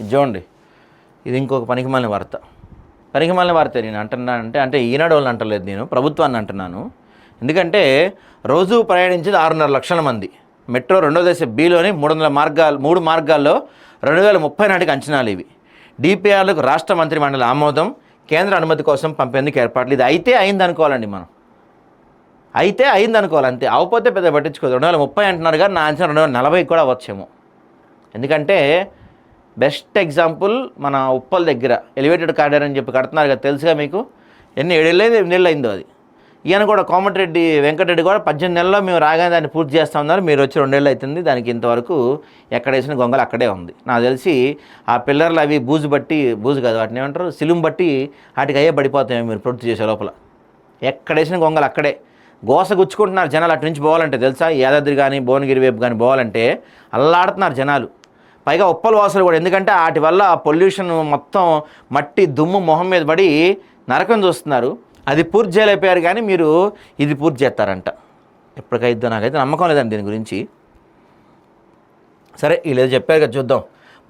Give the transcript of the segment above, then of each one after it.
ఇది చూడండి. ఇది ఇంకొక పనికిమాలిన వార్త. పనికిమాలిన వార్త నేను అంటున్నానంటే అంటే ఈనాడు వాళ్ళని అంటలేదు నేను ప్రభుత్వాన్ని అంటున్నాను. ఎందుకంటే రోజు ప్రయాణించేది ఆరున్నర లక్షల మంది. మెట్రో రెండో దశ బిలోని మూడు వందల మార్గాలు మూడు మార్గాల్లో రెండు వేల ముప్పై నాటికి అంచనాలు ఇవి. డిపిఆర్లకు రాష్ట్ర మంత్రి మండలి ఆమోదం కేంద్ర అనుమతి కోసం పంపేందుకు ఏర్పాట్లు. ఇది అయితే అయింది అనుకోవాలండి మనం. అయితే అయింది అనుకోవాలి అంతే అవపోతే పెద్ద పట్టించుకోదు. రెండు వేల ముప్పై అంటున్నారు కానీ నా అంచనా రెండు వేల నలభై కూడా అవ్వచ్చేమో. ఎందుకంటే బెస్ట్ ఎగ్జాంపుల్ మన ఉప్పల్ దగ్గర ఎలివేటెడ్ కారిడార్ అని చెప్పి కడుతున్నారు కదా తెలుసుగా మీకు? ఎన్ని ఏడేళ్ళు అయింది ఎనిమిది అయిందో అది. ఈయన కూడా కోమటిరెడ్డి వెంకటరెడ్డి కూడా పద్దెనిమిది నెలల్లో మేము రాగానే దాన్ని పూర్తి చేస్తా ఉన్నారు. మీరు వచ్చి రెండేళ్ళు అవుతుంది. దానికి ఇంతవరకు ఎక్కడ వేసిన గొంగలు అక్కడే ఉంది. నాకు తెలిసి ఆ పిల్లర్లు అవి బూజు బట్టి బూజు కాదు వాటిని ఏమంటారు? సిలుం బట్టి వాటికి అయ్యే పడిపోతాయి మీరు పూర్తి చేసే లోపల. ఎక్కడ వేసిన గొంగలు అక్కడే. గోస గుచ్చుకుంటున్నారు జనాలు అటు నుంచి పోవాలంటే తెలుసా? యాదాద్రి కానీ భువనగిరి వైపు కానీ పోవాలంటే అల్లాడుతున్నారు జనాలు. పైగా ఉప్పల వాసులు కూడా. ఎందుకంటే వాటి వల్ల పొల్యూషన్ మొత్తం మట్టి దుమ్ము మొహం మీద పడి నరకం చూస్తున్నారు. అది పూర్తి చేయలేకపోయారు కానీ మీరు ఇది పూర్తి చేస్తారంట. ఎప్పటికైద్దో నాకైతే నమ్మకం లేదండి దీని గురించి. సరే వీళ్ళు చెప్పారు కదా చూద్దాం.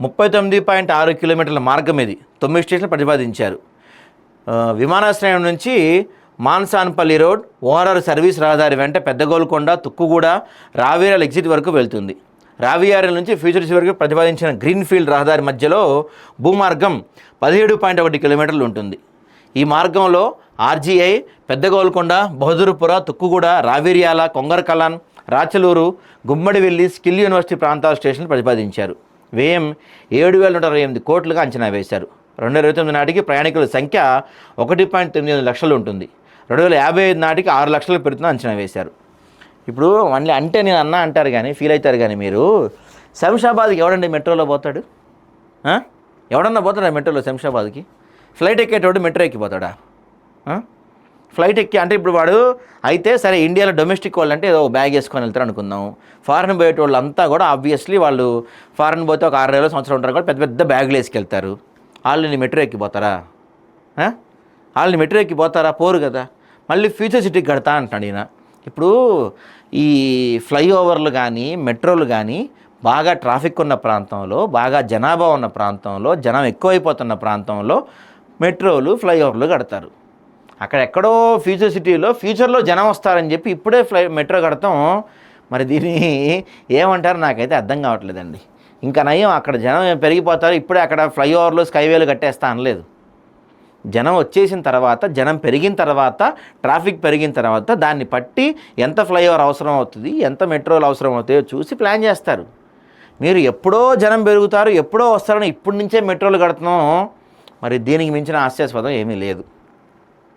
ముప్పై తొమ్మిది పాయింట్ ఆరు కిలోమీటర్ల మార్గం ఇది. తొమ్మిది స్టేషన్లు ప్రతిపాదించారు. విమానాశ్రయం నుంచి మాన్సాన్పల్లి రోడ్ ఓఆర్ఆర్ సర్వీస్ రహదారి వెంట పెద్దగోల్కొండ తుక్కుగూడ రావీరాల ఎగ్జిట్ వరకు వెళ్తుంది. రావియారం నుంచి ఫ్యూచర్స్ వరకు ప్రతిపాదించిన గ్రీన్ఫీల్డ్ రహదారి మధ్యలో భూమార్గం పదిహేడు పాయింట్ ఒకటి కిలోమీటర్లు ఉంటుంది. ఈ మార్గంలో RGI Peddagolconda Bahadurpura Tukkuguda Raviryala Kongarakalan Rachaluru Gummadivelli skill university ప్రాంతాల స్టేషన్లు ప్రతిపాదించారు. వ్యయం ఏడు వేల నూట అరవై ఎనిమిది కోట్లుగా అంచనా వేశారు. రెండు వేల ఇరవై తొమ్మిది నాటికి ప్రయాణికుల సంఖ్య ఒకటి పాయింట్ తొమ్మిది ఎనిమిది లక్షలు ఉంటుంది. రెండు వేల యాభై ఐదు నాటికి ఆరు లక్షలు పెరుగుతుందని అంచనా వేశారు. ఇప్పుడు మళ్ళీ అంటే నేను అన్నా అంటారు కానీ ఫీల్ అవుతారు కానీ మీరు శంషాబాద్కి ఎవడండి మెట్రోలో పోతాడు? ఎవడన్నా పోతాడా మెట్రోలో శంషాబాద్కి? ఫ్లైట్ ఎక్కేటోడు మెట్రో ఎక్కిపోతాడా ఫ్లైట్ ఎక్కి అంటే ఇప్పుడు వాడు అయితే సరే ఇండియాలో డొమెస్టిక్ వాళ్ళు అంటే ఏదో బ్యాగ్ వేసుకొని వెళ్తారు అనుకుందాం. ఫారెన్ పోయేటోళ్ళు అంతా కూడా ఆబ్వియస్లీ వాళ్ళు ఫారెన్ పోతే ఒక ఆరు నెలలు సంవత్సరం ఉంటారు కూడా పెద్ద పెద్ద బ్యాగులు వేసుకెళ్తారు. వాళ్ళని మెట్రో ఎక్కిపోతారా వాళ్ళని మెట్రో ఎక్కిపోతారా పోరు కదా. మళ్ళీ ఫ్యూచర్ సిటీకి కడతా అంటాడు ఈయన. ఇప్పుడు ఈ ఫ్లైఓవర్లు కానీ మెట్రోలు కానీ బాగా ట్రాఫిక్ ఉన్న ప్రాంతంలో బాగా జనాభా ఉన్న ప్రాంతంలో జనం ఎక్కువైపోతున్న ప్రాంతంలో మెట్రోలు ఫ్లైఓవర్లు కడతారు. అక్కడ ఎక్కడో ఫ్యూచర్ సిటీలో ఫ్యూచర్లో జనం వస్తారని చెప్పి ఇప్పుడే ఫ్లై మెట్రో కడతాం. మరి దీన్ని ఏమంటారు నాకైతే అర్థం కావట్లేదండి. ఇంకా నయం అక్కడ జనం పెరిగిపోతారు ఇప్పుడే అక్కడ ఫ్లైఓవర్లు స్కైవేలు కట్టేస్తా అనలేదు. జనం వచ్చేసిన తర్వాత జనం పెరిగిన తర్వాత ట్రాఫిక్ పెరిగిన తర్వాత దాన్ని పట్టి ఎంత ఫ్లైఓవర్ అవసరం అవుతుంది ఎంత మెట్రోలు అవసరం అవుతాయో చూసి ప్లాన్ చేస్తారు. మీరు ఎప్పుడో జనం పెరుగుతారు ఎప్పుడో వస్తారని ఇప్పటి నుంచే మెట్రోలు కడుతున్నాం. మరి దీనికి మించిన హాస్యాస్పదం ఏమీ లేదు.